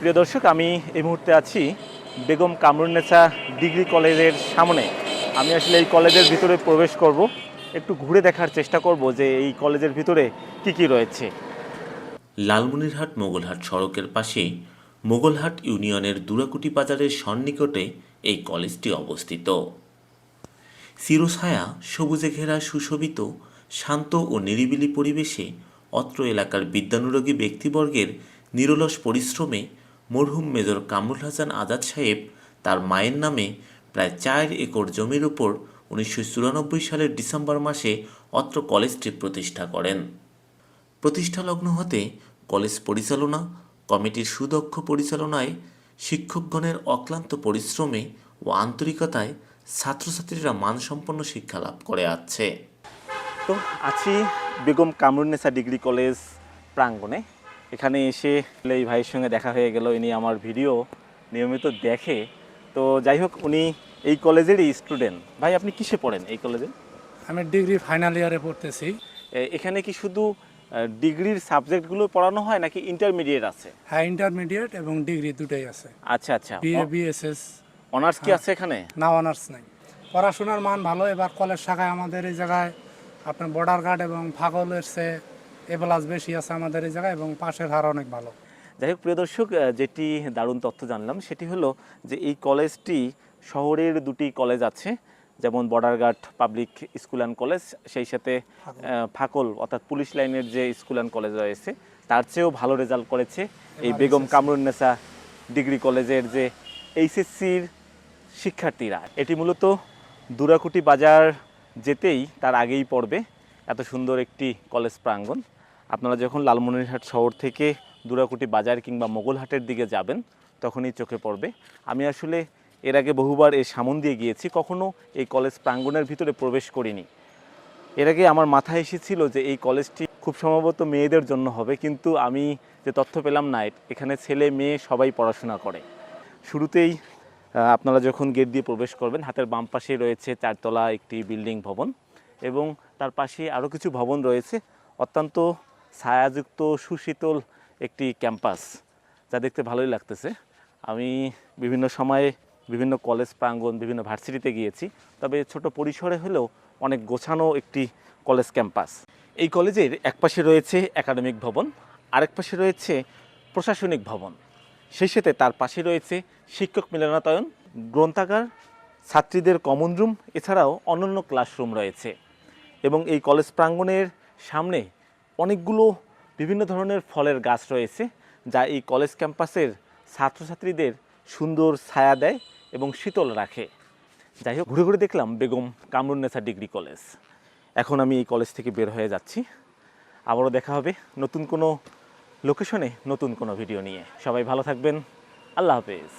প্রিয় দর্শক, আমি এই মুহূর্তে আছি বেগম কামরুন্নেসা ডিগ্রি কলেজের সামনে। আমি আসলে এই কলেজের ভিতরে প্রবেশ করব, একটু ঘুরে দেখার চেষ্টা করব যে এই কলেজের ভিতরে কি কি রয়েছে। লালমনিরহাট মোগলহাট সড়কের পাশে মোগলহাট ইউনিয়নের দুরাকুটি বাজারের সন্নিকটে এই কলেজটি অবস্থিত। চিরছায়া, সবুজে ঘেরা, সুশোভিত, শান্ত ও নিরিবিলি পরিবেশে অত্র এলাকার বিদ্যানুরাগী ব্যক্তিবর্গের নিরলস পরিশ্রমে মরহুম মেজর কামরুল হাসান আজাদ সাহেব তার মায়ের নামে প্রায় চার একর জমির উপর উনিশশো চুরানব্বই সালের ডিসেম্বর মাসে অত্র কলেজটি প্রতিষ্ঠা করেন। প্রতিষ্ঠালগ্ন হতে কলেজ পরিচালনা, কমিটির সুদক্ষ পরিচালনায় শিক্ষকগণের অক্লান্ত পরিশ্রমে ও আন্তরিকতায় ছাত্রছাত্রীরা মানসম্পন্ন শিক্ষা লাভ করে আসছে তো আছি বেগম কামরুন্নেসা ডিগ্রি কলেজ প্রাঙ্গণে। এখানে এসে এই ভাইয়ের সঙ্গে দেখা হয়ে গেল। ইনি আমার ভিডিও নিয়মিত দেখে। তো যাই হোক উনি এই কলেজেরই স্টুডেন্ট। ভাই আপনি কিসে পড়েন এই কলেজে? আমি ডিগ্রি ফাইনাল ইয়ারে পড়তেছি। এখানে কি শুধু ডিগ্রির সাবজেক্টগুলো পড়ানো হয় নাকি ইন্টারমিডিয়েট আছে? হ্যাঁ ইন্টারমিডিয়েট এবং ডিগ্রি দুটাই আছে। আচ্ছা আচ্ছা। BA BSS. অনার্স কি আছে এখানে? না অনার্স নাই। পড়াশোনার মান ভালো। এবার কলেজ শাখায় আমাদের এই জায়গায় আপনার বর্ডার গার্ড এবং ফাগলের সে এ প্লাস বেশি আছে আমাদের এই জায়গায় এবং পাশের হার অনেক ভালো। যাই হোক প্রিয় দর্শক যেটি দারুণ তথ্য জানলাম সেটি হলো যে এই কলেজটি শহরের দুটি কলেজ আছে যেমন border guard public school and college সেই সাথে ফাকল। অর্থাৎ পুলিশ লাইনের যে স্কুল অ্যান্ড কলেজ রয়েছে তার চেয়েও ভালো রেজাল্ট করেছে এই বেগম কামরুন্নেসা ডিগ্রি কলেজের যে এইচএসসির শিক্ষার্থীরা। এটি মূলত দুরাকুটি বাজার যেতেই তার আগেই পড়বে। এত সুন্দর একটি কলেজ প্রাঙ্গণ। আপনারা যখন লালমনিরহাট শহর থেকে দুরাকুটি বাজার কিংবা মোগলহাটের দিকে যাবেন, তখনই চোখে পড়বে। আমি আসলে এর আগে বহুবার এর সামন দিয়ে গিয়েছি, কখনো এই কলেজ প্রাঙ্গণের ভিতরে প্রবেশ করিনি। এর আগে আমার মাথায় এসেছিল যে এই কলেজটি খুব সম্ভবত মেয়েদের জন্য হবে, কিন্তু আমি যে তথ্য পেলাম না, এখানে ছেলে মেয়ে সবাই পড়াশোনা করে। শুরুতেই আপনারা যখন গেট দিয়ে প্রবেশ করবেন, হাতের বাম পাশে রয়েছে চারতলা একটি বিল্ডিং ভবন এবং তার পাশে আরও কিছু ভবন রয়েছে। অত্যন্ত ছায়াযুক্ত সুশীতল একটি ক্যাম্পাস, যা দেখতে ভালোই লাগতেছে। আমি বিভিন্ন সময়ে বিভিন্ন কলেজ প্রাঙ্গণ, বিভিন্ন ভার্সিটিতে গিয়েছি, তবে ছোট পরিসরে হলেও অনেক গোছানো একটি কলেজ ক্যাম্পাস। এই কলেজের এক পাশে রয়েছে একাডেমিক ভবন, আরেক পাশে রয়েছে প্রশাসনিক ভবন। সেই সাথে তার পাশে রয়েছে শিক্ষক মিলনায়তন, গ্রন্থাগার, ছাত্রীদের কমন রুম এছাড়াও অন্যান্য ক্লাসরুম রয়েছে। এবং এই কলেজ প্রাঙ্গণের সামনে অনেকগুলো বিভিন্ন ধরনের ফলের গাছ রয়েছে যা এই কলেজ ক্যাম্পাসের ছাত্রছাত্রীদের সুন্দর ছায়া দেয় এবং শীতল রাখে। যাই হোক, ঘুরে ঘুরে দেখলাম বেগম কামরুন্নেসা ডিগ্রি কলেজ। এখন আমি এই কলেজ থেকে বের হয়ে যাচ্ছি। আবারও দেখা হবে নতুন কোনো লোকেশনে নতুন কোনো ভিডিও নিয়ে। সবাই ভালো থাকবেন। আল্লাহ হাফেজ।